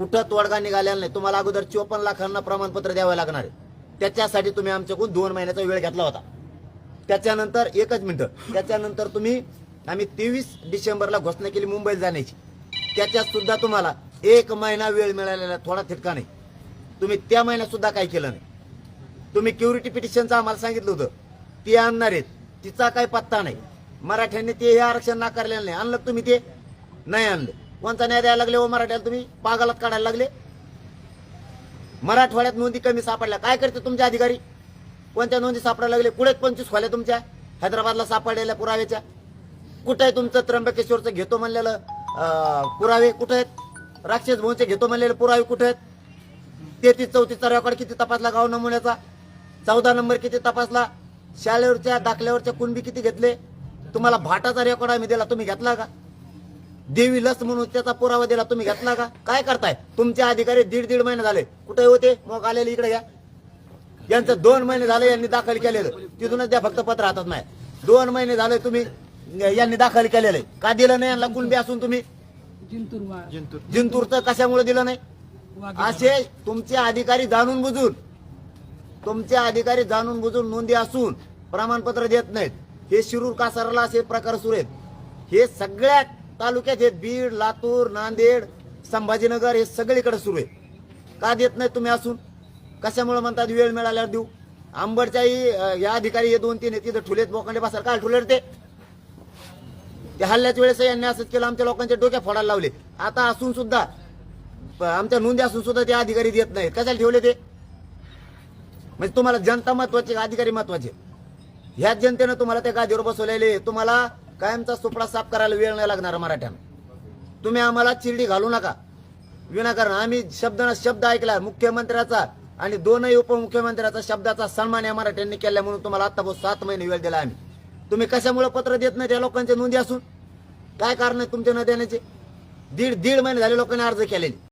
कुठं तोडगा निघालेला नाही. तुम्हाला अगोदर चोपन्न लाखांना प्रमाणपत्र द्यावं लागणार आहे. त्याच्यासाठी तुम्ही आमच्याकडून दोन महिन्याचा वेळ घेतला होता. त्याच्यानंतर एकच मिनिट. त्याच्यानंतर तुम्ही आम्ही तेवीस डिसेंबरला घोषणा केली मुंबईत जाण्याची. त्याच्यात सुद्धा तुम्हाला एक महिना वेळ मिळालेला थोडा थिटका नाही. तुम्ही त्या महिन्यात सुद्धा काही केलं नाही. तुम्ही क्युरिटी पिटिशनचं आम्हाला सांगितलं होतं. ती आणणार आहेत. तिचा काही पत्ता नाही. मराठ्यांनी ते हे आरक्षण नाकारलेलं नाही. आणलं तुम्ही ते? नाही आणलं. कोणता न्याय द्यायला लागले व मराठ्याला तुम्ही? पागलात काढायला लागले. मराठवाड्यात नोंदी कमी सापडल्या. काय करते तुमचे अधिकारी? कोणत्या नोंदी सापडायला लागले? कुठे पंचवीस खोल्या तुमच्या? हैदराबादला सापडलेल्या पुराव्याच्या. कुठं आहे तुमचं त्र्यंबकेश्वरचं घेतो म्हणलेलं पुरावे कुठे आहेत? राक्षस भवनचे घेतो म्हणलेले पुरावे कुठे आहेत? तेहतीस चौतीसचा रेकॉर्ड किती तपासला? गाव नमुन्याचा? चौदा नंबर किती तपासला? शाळेवरच्या दाखल्यावरच्या कुणबी किती घेतले? तुम्हाला भाटाचा रेकॉर्ड आम्ही दिला. तुम्ही घेतला का? देवी लस म्हणून त्याचा पुरावा दिला. तुम्ही घेतला का? काय करताय? तुमचे अधिकारी दीड दीड महिने झाले. कुठे होते? मग आलेले इकडे घ्या यांचं दोन महिने झाले यांनी दाखल केलेलं. तिथूनच द्या फक्त पत्र हातात नाही. दोन महिने झाले तुम्ही यांनी दाखल केलेलं. आहे. का दिलं नाही यांना? कुणबी असून तुम्ही? जिंतूरचं कशामुळे दिलं नाही? असे तुमचे अधिकारी जाणून बुजून तुमचे अधिकारी जाणून बुजून नोंदी असून प्रमाणपत्र देत नाहीत. हे शिरूर कासाराला असे प्रकार सुरू आहेत. हे सगळ्या तालुक्यात हे बीड लातूर नांदेड संभाजीनगर हे सगळीकडे सुरू आहे. का देत नाही तुम्ही असून? कशामुळे म्हणतात वेळ मिळाल्यावर देऊ? आंबडच्याही या अधिकारी हे दोन तीन आहेत तिथं ठुलेत बोकांडे बसाल काय ठुलेत ते. ते हल्ल्याच्या वेळेस यांनी असंच केलं आमच्या लोकांच्या डोक्या फोडायला लावले. आता असून सुद्धा आमच्या नोंदी असून सुद्धा ते अधिकारी देत नाही कशाला ठेवले ते? म्हणजे तुम्हाला जनता महत्वाची का अधिकारी महत्त्वाचे? ह्याच जनतेनं तुम्हाला त्या गादीवर बसवलेले. तुम्हाला कायमचा सुपडा साफ करायला वेळ नाही लागणार मराठ्यानं. तुम्ही आम्हाला चिरडी घालू नका. विनाकारण आम्ही शब्द शब्द ऐकला मुख्यमंत्र्याचा आणि दोनही उपमुख्यमंत्र्याचा शब्दाचा सन्मान या मराठ्यांनी केला म्हणून तुम्हाला आता सात महिने वेळ दिला आम्ही. तुम्ही कशामुळे पत्र देत नाही त्या लोकांच्या नोंदी असून? काय कारण आहे तुमच्या न देण्याचे दीड दीड महिने झाले लोकांनी अर्ज केलेले.